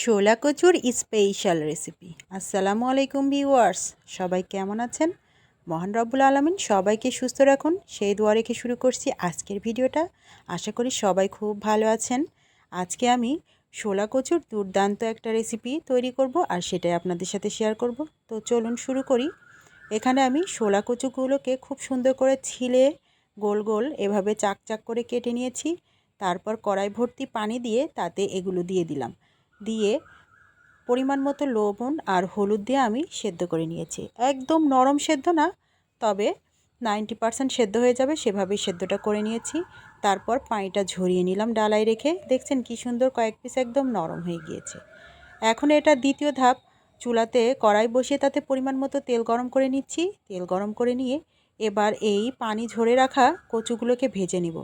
শোলা কচুর special recipe আসসালামু আলাইকুম ভিউয়ার্স সবাই কেমন আছেন? মহান রব্বুল আলমিন সবাইকে সুস্থ রাখুন। সেই দোয়া রেখে শুরু করছি আজকের ভিডিওটা। আশা করি সবাই খুব ভালো আছেন। আজকে আমি শোলা কচুর দুর্দান্ত একটা রেসিপি তৈরি করব আর সেটাই আপনাদের সাথে শেয়ার করব। তো চলুন শুরু করি। এখানে আমি শোলা কচুগুলোকে খুব সুন্দর করে ছিলে গোল গোল এভাবে চাক চাক করে কেটে নিয়েছি। তারপর কড়াই ভর্তি পানি দিয়ে তাতে এগুলো দিয়ে দিলাম। দিয়ে পরিমাণ মতো লবণ আর হলুদ দিয়ে আমি সেদ্ধ করে নিয়েছি। একদম নরম সেদ্ধ না, তবে নাইনটি পারসেন্ট সেদ্ধ হয়ে যাবে সেভাবেই সেদ্ধটা করে নিয়েছি। তারপর পানিটা ঝরিয়ে নিলাম ডালায় রেখে। দেখছেন কি সুন্দর কয়েক পিস একদম নরম হয়ে গিয়েছে। এখন এটা দ্বিতীয় ধাপ। চুলাতে কড়াই বসিয়ে তাতে পরিমাণ মতো তেল গরম করে নিচ্ছি। তেল গরম করে নিয়ে এবার এই পানি ঝরে রাখা কচুগুলোকে ভেজে নিব।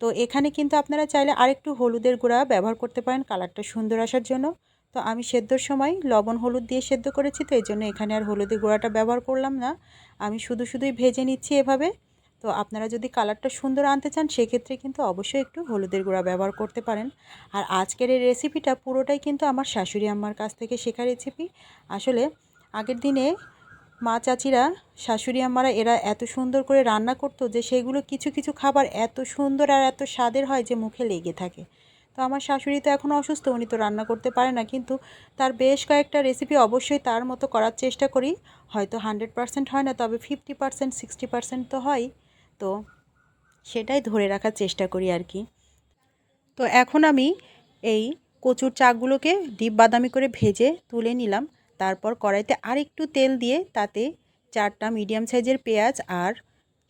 তো এখানে কিন্তু আপনারা চাইলে আরেকটু হলুদের গুঁড়া ব্যবহার করতে পারেন, কালারটা সুন্দর আসার জন্য। তো আমি সেদ্ধর সময় লবণ হলুদ দিয়ে সেদ্ধ করেছি, তো এই জন্য এখানে আর হলুদের গুঁড়াটা ব্যবহার করলাম না। আমি শুধু শুধুই ভেজে নিচ্ছি এভাবে। তো আপনারা যদি কালারটা সুন্দর আনতে চান, সেক্ষেত্রে কিন্তু অবশ্যই একটু হলুদের গুঁড়া ব্যবহার করতে পারেন। আর আজকের এই রেসিপিটা পুরোটাই কিন্তু আমার শাশুড়ি আম্মার কাছ থেকে শেখা রেসিপি আসলে আগের দিনে মা চাচিরা, শাশুড়ি আমারা এরা এত সুন্দর করে রান্না করতো যে সেগুলো কিছু কিছু খাবার এত সুন্দর আর এত স্বাদের হয় যে মুখে লেগে থাকে। তো আমার শাশুড়ি তো এখন অসুস্থ, উনি তো রান্না করতে পারে না। কিন্তু তার বেশ কয়েকটা রেসিপি অবশ্যই তার মতো করার চেষ্টা করি। হয়তো হান্ড্রেড পারসেন্ট হয় না, তবে ফিফটি পারসেন্ট সিক্সটি পারসেন্ট তো হয়। তো সেটাই ধরে রাখার চেষ্টা করি আর কি। তো এখন আমি এই কচুর চাকগুলোকে ডিপ বাদামি করে ভেজে তুলে নিলাম। তারপর কড়াইতে আরেকটু তেল দিয়ে তাতে চারটা মিডিয়াম সাইজের পেঁয়াজ আর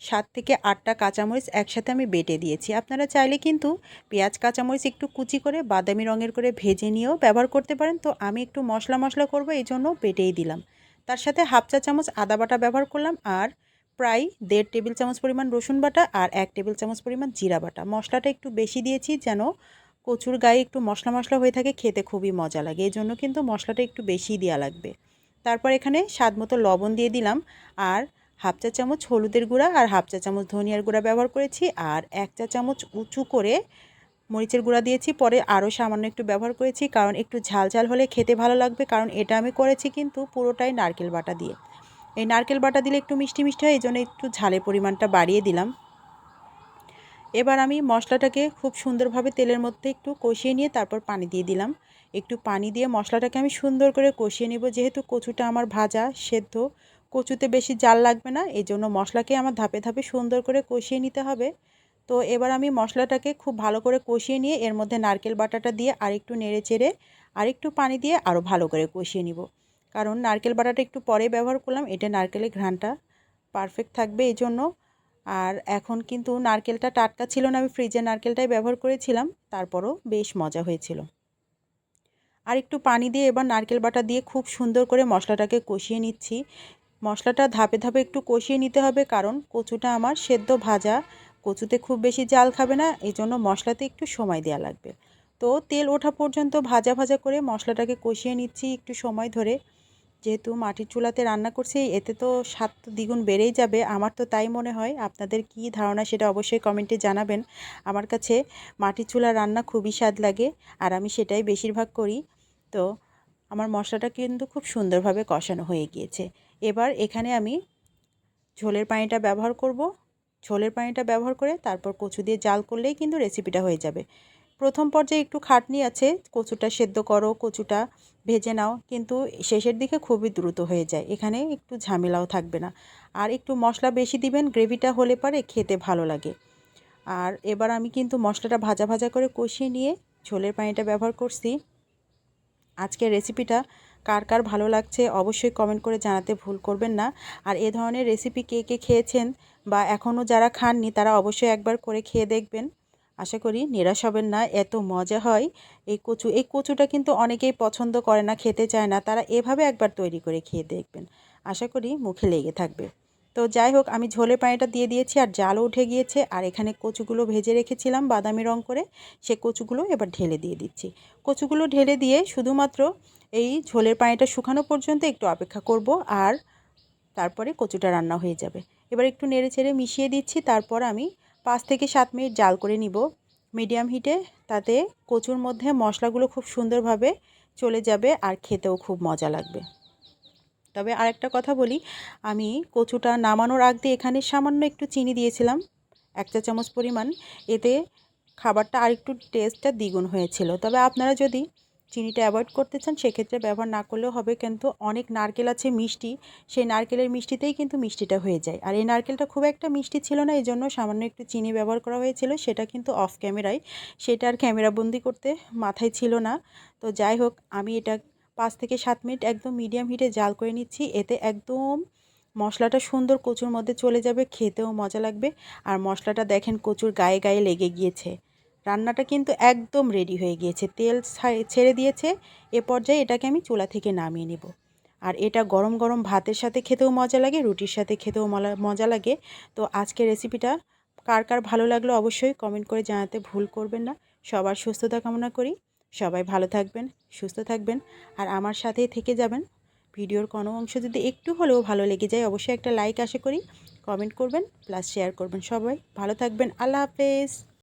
সাত থেকে আটটা কাঁচামরিচ একসাথে আমি বেটে দিয়েছি। আপনারা চাইলে কিন্তু পেঁয়াজ, কাঁচামরিচ একটু কুচি করে বাদামি রঙের করে ভেজে নিয়েও ব্যবহার করতে পারেন। তো আমি একটু মশলা মশলা করব, এই জন্য বেটেই দিলাম। তার সাথে হাফ চা চামচ আদা বাটা ব্যবহার করলাম আর প্রায় দেড় টেবিল চামচ পরিমাণ রসুন বাটা আর এক টেবিল চামচ পরিমাণ জিরা বাটা। মশলাটা একটু বেশি দিয়েছি যেন কচুর গায়ে একটু মশলা মশলা হয়ে থাকে, খেতে খুবই মজা লাগে। এই জন্য কিন্তু মশলাটা একটু বেশি দেওয়া লাগবে। তারপর এখানে স্বাদ মতো লবণ দিয়ে দিলাম আর হাফ চা চামচ হলুদের গুঁড়া আর হাফ চা চামচ ধনিয়ার গুঁড়া ব্যবহার করেছি আর এক চা চামচ উঁচু করে মরিচের গুঁড়া দিয়েছি। পরে আরও সামান্য একটু ব্যবহার করেছি কারণ একটু ঝাল ঝাল হলে খেতে ভালো লাগবে কারণ এটা আমি করেছি কিন্তু পুরোটাই নারকেল বাটা দিয়ে। এই নারকেল বাটা দিলে একটু মিষ্টি মিষ্টি হয় এই জন্য একটু ঝালের পরিমাণটা বাড়িয়ে দিলাম। এবার আমি মশলাটাকে খুব সুন্দরভাবে তেলের মধ্যে একটু কষিয়ে নিয়ে তারপর পানি দিয়ে দিলাম। একটু পানি দিয়ে মশলাটাকে আমি সুন্দর করে কষিয়ে নেব। যেহেতু কচুটা আমার ভাজা, সেদ্ধ, কচুতে বেশি জাল লাগবে না এই জন্য মশলাকে আমার ধাপে ধাপে সুন্দর করে কষিয়ে নিতে হবে। তো এবার আমি মশলাটাকে খুব ভালো করে কষিয়ে নিয়ে এর মধ্যে নারকেল বাটাটা দিয়ে আরেকটু নেড়ে চেড়ে আরেকটু পানি দিয়ে আরও ভালো করে কষিয়ে নিব। কারণ নারকেল বাটাটা একটু পরে ব্যবহার করলাম, এটা নারকেলের ঘ্রাণটা পারফেক্ট থাকবে এই জন্য আর এখন কিন্তু নারকেলটা টাটকা ছিল না, আমি ফ্রিজে নারকেলটাই ব্যবহার করেছিলাম, তারপরও বেশ মজা হয়েছিল। আর একটু পানি দিয়ে এবার নারকেল বাটা দিয়ে খুব সুন্দর করে মশলাটাকে কষিয়ে নিচ্ছি। মশলাটা ধাপে ধাপে একটু কষিয়ে নিতে হবে, কারণ কচুটা আমার সেদ্ধ ভাজা, কচুতে খুব বেশি জাল খাবে না এই জন্য মশলাতে একটু সময় দেওয়া লাগবে। তো তেল ওঠা পর্যন্ত ভাজা ভাজা করে মশলাটাকে কষিয়ে নিচ্ছি একটু সময় ধরে। যেহেতু মাটির চুলাতে রান্না করছি, এতে তো স্বাদ তো দ্বিগুণ বেড়েই যাবে। আমার তো তাই মনে হয়। আপনাদের কি ধারণা সেটা অবশ্যই কমেন্টে জানাবেন। আমার কাছে মাটির চুলা রান্না খুবই স্বাদ লাগে আর আমি সেটাই বেশিরভাগ করি। তো আমার মশলাটা কিন্তু খুব সুন্দরভাবে কষানো হয়ে গিয়েছে। এবার এখানে আমি ঝোলের পানিটা ব্যবহার করব। ঝোলের পানিটা ব্যবহার করে তারপর কচু দিয়ে জাল করলেই কিন্তু রেসিপিটা হয়ে যাবে। প্রথম পর্যায়ে একটু খাটনি আছে, কচুটা সেদ্ধ করো, কচুটা ভেজে নাও, কিন্তু শেষের দিকে খুবই দ্রুত হয়ে যায়। এখানে একটু ঝামেলাও থাকবে না। আর একটু মশলা বেশি দিবেন, গ্রেভিটা হলে পারে খেতে ভালো লাগে। আর এবার আমি কিন্তু মশলাটা ভাজা ভাজা করে কষিয়ে নিয়ে ঝোলের পানিটা ব্যবহার করছি। আজকের রেসিপিটা কার কার ভালো লাগছে অবশ্যই কমেন্ট করে জানাতে ভুল করবেন না। আর এ ধরনের রেসিপি কে কে খেয়েছেন বা এখনও যারা খাননি তারা অবশ্যই একবার করে খেয়ে দেখবেন। আশা করি নিরাশ হবেন না, এত মজা হয়। এই কচু, এই কচুটা কিন্তু অনেকেই পছন্দ করে না, খেতে চায় না, তারা এভাবে একবার তৈরি করে খেয়ে দেখবেন। আশা করি মুখে লেগে থাকবে। তো যাই হোক, আমি ঝোলের পানিটা দিয়ে দিয়েছি আর জালও উঠে গিয়েছে। আর এখানে কচুগুলো ভেজে রেখেছিলাম বাদামি রং করে, সে কচুগুলো এবার ঢেলে দিয়ে দিচ্ছি। কচুগুলো ঢেলে দিয়ে শুধুমাত্র এই ঝোলের পানিটা শুকানো পর্যন্ত একটু অপেক্ষা করব আর তারপরে কচুটা রান্না হয়ে যাবে। এবার একটু নেড়ে চেড়ে মিশিয়ে দিচ্ছি, তারপর আমি পাঁচ থেকে সাত মিনিট জাল করে নিব মিডিয়াম হিটে, তাতে কচুর মধ্যে মশলাগুলো খুব সুন্দরভাবে চলে যাবে আর খেতেও খুব মজা লাগবে। তবে আরেকটা কথা বলি, আমি কচুটা নামানোর আগ দিয়ে এখানে সামান্য একটু চিনি দিয়েছিলাম, এক চা চামচ পরিমাণ। এতে খাবারটা আরেকটু টেস্টটা দ্বিগুণ হয়েছিল। তবে আপনারা যদি চিনিটা অ্যাভয়েড করতে চান, সেক্ষেত্রে ব্যবহার না করলেও হবে কিন্তু অনেক নারকেল আছে মিষ্টি, সেই নারকেলের মিষ্টিতেই কিন্তু মিষ্টিটা হয়ে যায়। আর এই নারকেলটা খুব একটা মিষ্টি ছিল না এই জন্য সামান্য একটু চিনি ব্যবহার করা হয়েছিল, সেটা কিন্তু অফ ক্যামেরায় সেটা আর ক্যামেরাবন্দি করতে মাথায় ছিল না। তো যাই হোক, আমি এটা পাঁচ থেকে সাত মিনিট একদম মিডিয়াম হিটে জাল করে নিচ্ছি, এতে একদম মশলাটা সুন্দর কচুর মধ্যে চলে যাবে, খেতেও মজা লাগবে। আর মশলাটা দেখেন কচুর গায়ে গায়ে লেগে গিয়েছে। রান্নাটা কিন্তু একদম রেডি হয়ে গিয়েছে। তেল ছেড়ে দিয়েছে। এ পর্যায়ে এটাকে আমি চুলা থেকে নামিয়ে নেব। আর এটা গরম গরম ভাতের সাথে খেতেও মজা লাগে, রুটির সাথে খেতেও মজা লাগে। তো আজকে রেসিপিটা কার কার ভালো লাগল অবশ্যই কমেন্ট করে জানাতে ভুল করবেন না। সবার সুস্থতা কামনা করি। সবাই ভালো থাকবেন, সুস্থ থাকবেন। আর আমার সাথেই থেকে যাবেন। ভিডিওর কোনো অংশ যদি একটু হলেও ভালো লেগে যায়, অবশ্যই একটা লাইক আশা করি। কমেন্ট করবেন প্লাস শেয়ার করবেন সবাই। ভালো থাকবেন। আল্লাহ হাফেজ।